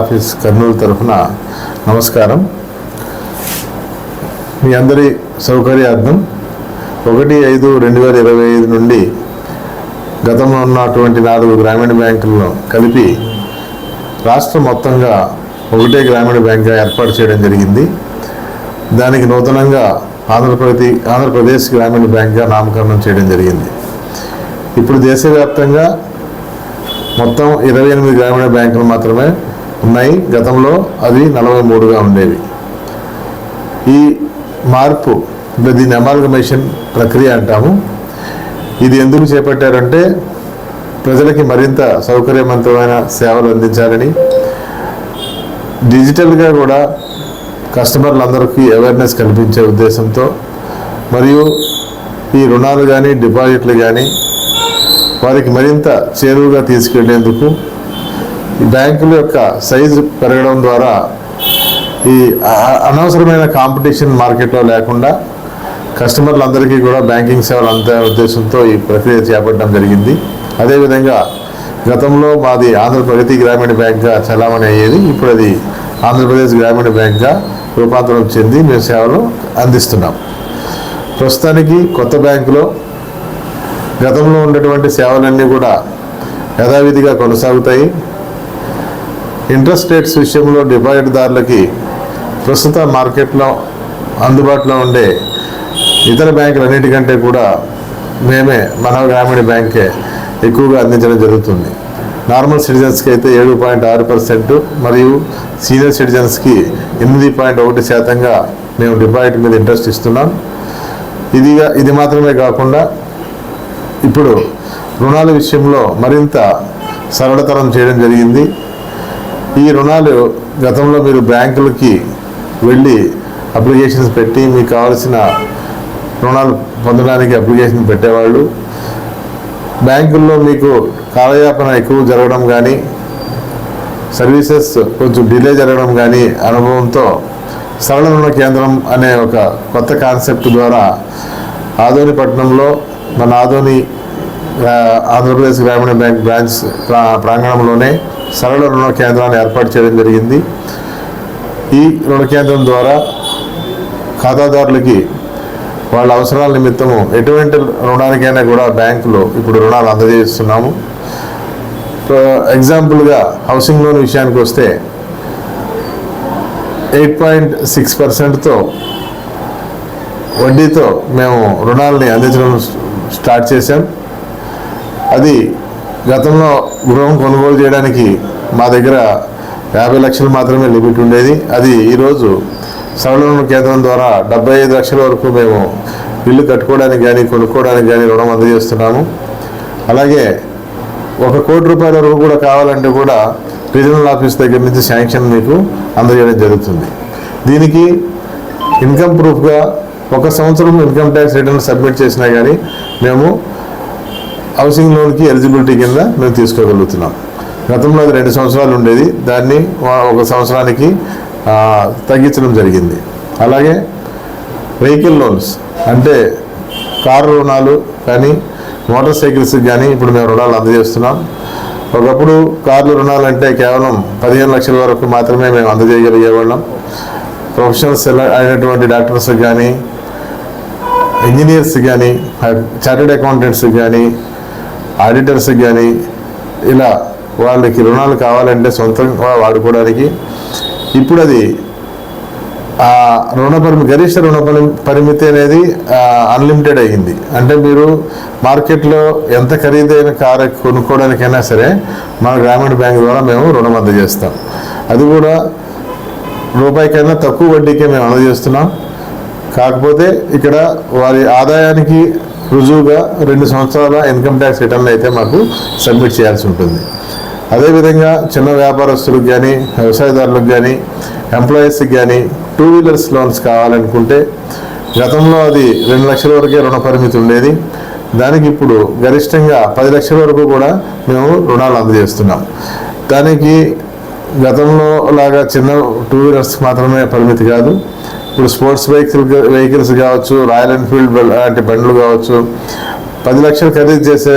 Office Kurnool తరఫున నమస్కారం. మీ అందరి సౌకర్యార్థం ఒకటి ఐదు రెండు వేల ఇరవై ఐదు నుండి గతంలో ఉన్నటువంటి నాలుగు గ్రామీణ బ్యాంకులను కలిపి రాష్ట్రం మొత్తంగా ఒకటే గ్రామీణ బ్యాంక్గా ఏర్పాటు చేయడం జరిగింది. దానికి నూతనంగా ఆంధ్రప్రదేశ్ ఆంధ్రప్రదేశ్ గ్రామీణ బ్యాంక్గా నామకరణం చేయడం జరిగింది. ఇప్పుడు దేశవ్యాప్తంగా మొత్తం ఇరవై ఎనిమిది గ్రామీణ బ్యాంకులు మాత్రమే ఉన్నాయి. గతంలో అది నలభై మూడుగా ఉండేవి ఈ మార్పు దీని దీన్ని అమాల్గమేషన్ ప్రక్రియ అంటాము. ఇది ఎందుకు చేపట్టారంటే ప్రజలకి మరింత సౌకర్యవంతమైన సేవలు అందించాలని. డిజిటల్గా కూడా కస్టమర్లందరికీ అవేర్నెస్ కల్పించే ఉద్దేశంతో మరియు ఈ రుణాలు కానీ డిపాజిట్లు కానీ వారికి మరింత చేరువుగా తీసుకెళ్ళేందుకు బ్యాంకుల యొక్క సైజు పెరగడం ద్వారా ఈ అనవసరమైన కాంపిటీషన్ మార్కెట్లో లేకుండా కస్టమర్లందరికీ కూడా బ్యాంకింగ్ సేవలు అందే ఉద్దేశంతో ఈ ప్రక్రియ చేపట్టడం జరిగింది. అదేవిధంగా గతంలో మాది ఆంధ్రప్రగతి గ్రామీణ బ్యాంక్గా చలామణి అయ్యేది ఇప్పుడు అది ఆంధ్రప్రదేశ్ గ్రామీణ బ్యాంక్గా రూపాంతరం చెంది మేము సేవలు అందిస్తున్నాం. ప్రస్తుతానికి కొత్త బ్యాంకులో గతంలో ఉన్నటువంటి సేవలన్నీ కూడా యథావిధిగా కొనసాగుతాయి. ఇంట్రెస్ట్ రేట్స్ విషయంలో డిపాజిట్దారులకి ప్రస్తుత మార్కెట్లో అందుబాటులో ఉండే ఇతర బ్యాంకులన్నిటికంటే కూడా మేమే మన గ్రామీణ బ్యాంకే ఎక్కువగా అందించడం జరుగుతుంది. నార్మల్ సిటిజన్స్కి అయితే ఏడు పాయింట్ ఆరు పర్సెంట్ మరియు సీనియర్ సిటిజన్స్కి ఎనిమిది పాయింట్ ఒకటి శాతంగా మేము డిపాజిట్ మీద ఇంట్రెస్ట్ ఇస్తున్నాం. ఇదిగా ఇది మాత్రమే కాకుండా ఇప్పుడు రుణాల విషయంలో మరింత సరళతరం చేయడం జరిగింది. ఈ రుణాలు గతంలో మీరు బ్యాంకులకి వెళ్ళి అప్లికేషన్స్ పెట్టి మీకు కావాల్సిన రుణాలు పొందడానికి అప్లికేషన్ పెట్టేవాళ్ళు. బ్యాంకుల్లో మీకు కాలయాపన ఎక్కువ జరగడం కానీ సర్వీసెస్ కొంచెం డిలే జరగడం కానీ అనుభవంతో సరళ రుణ కేంద్రం అనే ఒక కొత్త కాన్సెప్ట్ ద్వారా ఆదోని పట్టణంలో మన ఆదోని ఆంధ్రప్రదేశ్ గ్రామీణ బ్యాంక్ బ్రాంచ్ ప్రా- ప్రాంగణంలోనే సరళ రుణ కేంద్రాన్ని ఏర్పాటు చేయడం జరిగింది. ఈ రుణ కేంద్రం ద్వారా ఖాతాదారులకి వాళ్ళ అవసరాల నిమిత్తము ఎటువంటి రుణానికైనా కూడా బ్యాంకులో ఇప్పుడు రుణాలు అందజేస్తున్నాము. ఎగ్జాంపుల్గా హౌసింగ్ లోన్ విషయానికి వస్తే ఎయిట్ పాయింట్ సిక్స్ పర్సెంట్తో వడ్డీతో మేము రుణాలని అందించడం స్టార్ట్ చేశాం. అది గతంలో గృహం కొనుగోలు చేయడానికి మా దగ్గర యాభై లక్షలు మాత్రమే లిమిట్ ఉండేది. అది ఈరోజు సరళ కేంద్రం ద్వారా డెబ్బై ఐదు లక్షల వరకు మేము ఇల్లు కట్టుకోవడానికి కానీ కొనుక్కోవడానికి కానీ రుణం అందజేస్తున్నాము. అలాగే ఒక కోటి రూపాయల వరకు కూడా కావాలంటే కూడా రీజనల్ ఆఫీస్ దగ్గర నుంచి శాంక్షన్ మీకు అందజేయడం జరుగుతుంది. దీనికి ఇన్కమ్ ప్రూఫ్గా ఒక సంవత్సరం ఇన్కమ్ ట్యాక్స్ రిటర్న్ సబ్మిట్ చేసినా కానీ మేము హౌసింగ్ లోన్కి ఎలిజిబిలిటీ కింద మేము తీసుకోగలుగుతున్నాం. గతంలో అది రెండు సంవత్సరాలు ఉండేది. దాన్ని ఒక సంవత్సరానికి తగ్గించడం జరిగింది. అలాగే వెహికల్ లోన్స్ అంటే కారు రుణాలు కానీ మోటార్ సైకిల్స్కి కానీ ఇప్పుడు మేము రుణాలు అందజేస్తున్నాం. ఒకప్పుడు కార్లు రుణాలు అంటే కేవలం పదిహేను లక్షల వరకు మాత్రమే మేము అందజేయగలిగేవాళ్ళం ప్రొఫెషనల్స్ అయినటువంటి డాక్టర్స్ కానీ ఇంజనీర్స్ కానీ చార్టెడ్ అకౌంటెంట్స్ కానీ ఆడిటర్స్ కానీ ఇలా వాళ్ళకి రుణాలు కావాలంటే సొంతంగా వాడుకోవడానికి ఇప్పుడు అది ఆ రుణ పరిమి గరిష్ట రుణ పరి- పరిమితి అనేది అన్లిమిటెడ్ అయ్యింది. అంటే మీరు మార్కెట్లో ఎంత ఖరీదైన కారు కొనుక్కోవడానికైనా సరే మన గ్రామీణ బ్యాంక్ ద్వారా మేము రుణం అందజేస్తాం. అది కూడా రూపాయికైనా తక్కువ వడ్డీకే మేము అందజేస్తున్నాం. కాకపోతే ఇక్కడ వారి ఆదాయానికి రుజువుగా రెండు సంవత్సరాల ఇన్కమ్ ట్యాక్స్ రిటర్న్ అయితే మాకు సబ్మిట్ చేయాల్సి ఉంటుంది. అదేవిధంగా చిన్న వ్యాపారస్తులకు కానీ వ్యవసాయదారులకు కానీ ఎంప్లాయీస్కి కానీ టూ వీలర్స్ లోన్స్ కావాలనుకుంటే గతంలో అది రెండు లక్షల వరకే రుణ పరిమితి ఉండేది. దానికి ఇప్పుడు గరిష్టంగా పది లక్షల వరకు కూడా మేము రుణాలు అందజేస్తున్నాం. దానికి గతంలో లాగా చిన్న టూ వీలర్స్ మాత్రమే పరిమితి కాదు. ఇప్పుడు స్పోర్ట్స్ వెహికల్ వెహికల్స్ కావచ్చు రాయల్ ఎన్ఫీల్డ్ లాంటి బండ్లు కావచ్చు పది లక్షలు ఖరీదు చేసే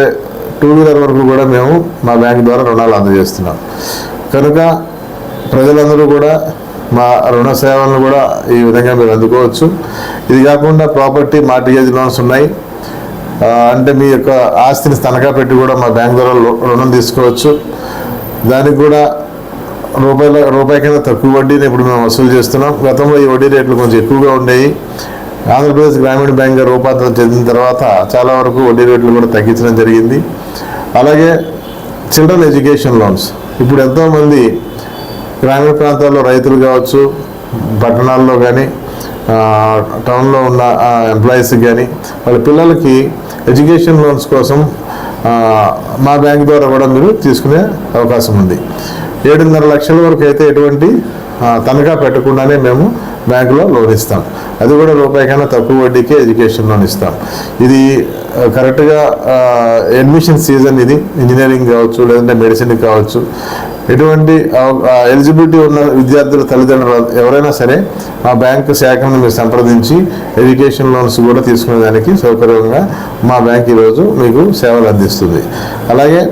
టూ వీలర్ వరకు కూడా మేము మా బ్యాంక్ ద్వారా రుణాలు అందజేస్తున్నాం. కనుక ప్రజలందరూ కూడా మా రుణ సేవలను కూడా ఈ విధంగా మీరు అందుకోవచ్చు. ఇది కాకుండా ప్రాపర్టీ మార్టిగేజ్ లోన్స్ ఉన్నాయి. అంటే మీ యొక్క ఆస్తిని తనఖా పెట్టి కూడా మా బ్యాంక్ ద్వారా రుణం తీసుకోవచ్చు. దానికి కూడా రూపాయల రూపాయి కింద తక్కువ వడ్డీని ఇప్పుడు మేము వసూలు చేస్తున్నాం. గతంలో ఈ వడ్డీ రేట్లు కొంచెం ఎక్కువగా ఉండేవి. ఆంధ్రప్రదేశ్ గ్రామీణ బ్యాంక్ రూపాంతరం చెందిన తర్వాత చాలా వరకు వడ్డీ రేట్లు కూడా తగ్గించడం జరిగింది. అలాగే చిల్డ్రన్ ఎడ్యుకేషన్ లోన్స్. ఇప్పుడు ఎంతోమంది గ్రామీణ ప్రాంతాల్లో రైతులు కావచ్చు పట్టణాల్లో కానీ టౌన్లో ఉన్న ఎంప్లాయీస్కి కానీ వాళ్ళ పిల్లలకి ఎడ్యుకేషన్ లోన్స్ కోసం మా బ్యాంక్ ద్వారా కూడా మీరు తీసుకునే అవకాశం ఉంది. ఏడున్నర లక్షల వరకు అయితే ఎటువంటి తనఖా పెట్టకుండానే మేము బ్యాంకులో లోన్ ఇస్తాం. అది కూడా రూపాయి కన్నా తక్కువ వడ్డీకే ఎడ్యుకేషన్ లోన్ ఇస్తాం. ఇది కరెక్ట్గా అడ్మిషన్ సీజన్ ఇది. ఇంజనీరింగ్ కావచ్చు లేదంటే మెడిసిన్ కావచ్చు. ఎటువంటి ఎలిజిబిలిటీ ఉన్న విద్యార్థుల తల్లిదండ్రులు ఎవరైనా సరే మా బ్యాంకు శాఖను మీరు సంప్రదించి ఎడ్యుకేషన్ లోన్స్ కూడా తీసుకునేదానికి సౌకర్యంగా మా బ్యాంక్ ఈరోజు మీకు సేవలు అందిస్తుంది. అలాగే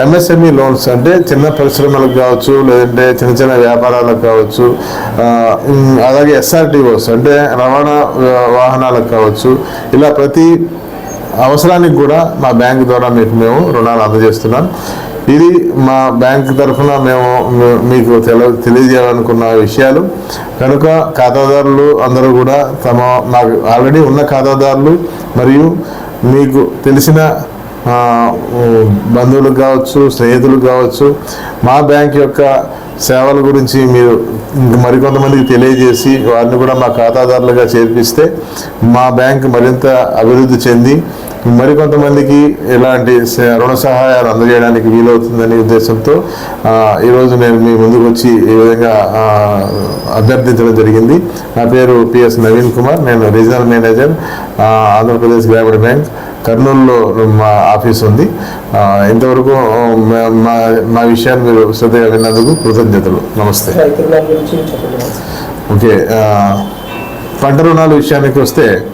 ఎంఎస్ఎంఈ లోన్స్ అంటే చిన్న పరిశ్రమలకు కావచ్చు లేదంటే చిన్న చిన్న వ్యాపారాలకు కావచ్చు అలాగే ఎస్ఆర్టీఓస్ అంటే రవాణా వాహనాలకు కావచ్చు. ఇలా ప్రతి అవసరానికి కూడా మా బ్యాంక్ ద్వారా మీకు మేము రుణాలు అందజేస్తున్నాం. ఇది మా బ్యాంక్ తరఫున మేము మీకు తెల తెలియజేయాలనుకున్న విషయాలు. కనుక ఖాతాదారులు అందరూ కూడా తమ మాకు ఆల్రెడీ ఉన్న ఖాతాదారులు మరియు మీకు తెలిసిన బంధువులకు కావచ్చు స్నేహితులకు కావచ్చు మా బ్యాంక్ యొక్క సేవల గురించి మీరు మరికొంతమందికి తెలియజేసి వారిని కూడా మా ఖాతాదారులుగా చేర్పిస్తే మా బ్యాంక్ మరింత అభివృద్ధి చెంది మరికొంతమందికి ఇలాంటి రుణ సహాయాలు అందజేయడానికి వీలవుతుందనే ఉద్దేశంతో ఈరోజు నేను మీ ముందుకు వచ్చి ఈ విధంగా అభ్యర్థించడం జరిగింది. నా పేరు పిఎస్ నవీన్ కుమార్. నేను రీజనల్ మేనేజర్ ఆంధ్రప్రదేశ్ గ్రామీణ బ్యాంక్. కర్నూలులో మా ఆఫీస్ ఉంది. ఇంతవరకు మా- మా విషయాన్ని మీరు శ్రద్ధగా విన్నందుకు కృతజ్ఞతలు. నమస్తే. ఓకే పంట రుణాల విషయానికి వస్తే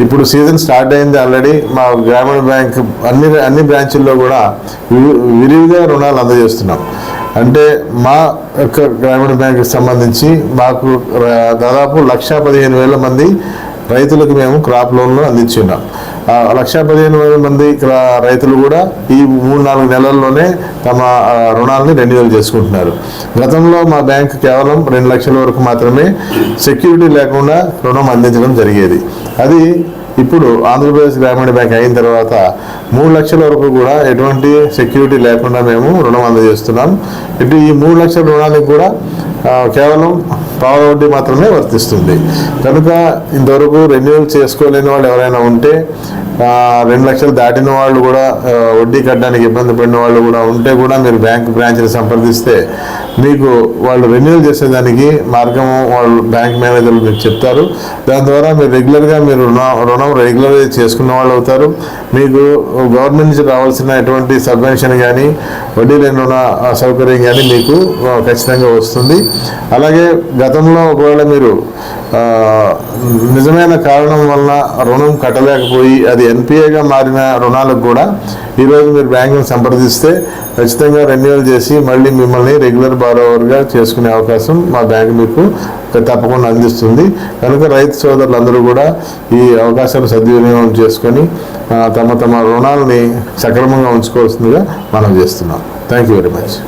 ఇప్పుడు సీజన్ స్టార్ట్ అయింది ఆల్రెడీ. మా గ్రామీణ బ్యాంక్ అన్ని అన్ని బ్రాంచుల్లో కూడా విరివిగా రుణాలు అందజేస్తున్నాం. అంటే మా యొక్క గ్రామీణ బ్యాంక్కి సంబంధించి మాకు దాదాపు లక్ష పదిహేను వేల మంది రైతులకు మేము క్రాప్ లోన్లు అందించున్నాం. లక్ష పదిహేను వేల మంది రైతులు కూడా ఈ మూడు నాలుగు నెలల్లోనే తమ రుణాలని రెన్యువల్ చేసుకుంటున్నారు. గతంలో మా బ్యాంక్ కేవలం రెండు లక్షల వరకు మాత్రమే సెక్యూరిటీ లేకుండా రుణం అందించడం జరిగేది. అది ఇప్పుడు ఆంధ్రప్రదేశ్ గ్రామీణ బ్యాంక్ అయిన తర్వాత మూడు లక్షల వరకు కూడా ఎటువంటి సెక్యూరిటీ లేకుండా మేము రుణం అందజేస్తున్నాం. ఇటు ఈ మూడు లక్షల రుణానికి కూడా కేవలం పావుల వడ్డీ మాత్రమే వర్తిస్తుంది. కనుక ఇంతవరకు రెన్యువల్ చేసుకోలేని వాళ్ళు ఎవరైనా ఉంటే రెండు లక్షలు దాటిన వాళ్ళు కూడా వడ్డీ కట్టడానికి ఇబ్బంది పడిన వాళ్ళు కూడా ఉంటే కూడా మీరు బ్యాంక్ బ్రాంచ్ని సంప్రదిస్తే మీకు వాళ్ళు రెన్యువల్ చేసేదానికి మార్గం వాళ్ళు బ్యాంక్ మేనేజర్లు మీకు చెప్తారు. దాని ద్వారా మీరు రెగ్యులర్గా మీరు రుణ- రుణం రెగ్యులర్గా చేసుకున్న వాళ్ళు అవుతారు. మీకు గవర్నమెంట్ నుంచి రావాల్సిన ఎటువంటి సబ్వెన్షన్ కానీ వడ్డీ లేని రుణ సౌకర్యం కానీ మీకు ఖచ్చితంగా వస్తుంది. అలాగే గతంలో ఒకవేళ మీరు నిజమైన కారణం వలన రుణం కట్టలేకపోయి అది ఎన్పిఏగా మారిన రుణాలకు కూడా ఈరోజు మీరు బ్యాంకుని సంప్రదిస్తే ఖచ్చితంగా రెన్యువల్ చేసి మళ్ళీ మిమ్మల్ని రెగ్యులర్ బారోవర్గా చేసుకునే అవకాశం మా బ్యాంకు మీకు తప్పకుండా అందిస్తుంది. కనుక రైతు సోదరులందరూ కూడా ఈ అవకాశాలు సద్వినియోగం చేసుకొని తమ తమ రుణాలని సక్రమంగా ఉంచుకోవాల్సిందిగా మనం చేస్తున్నాం. Thank you very much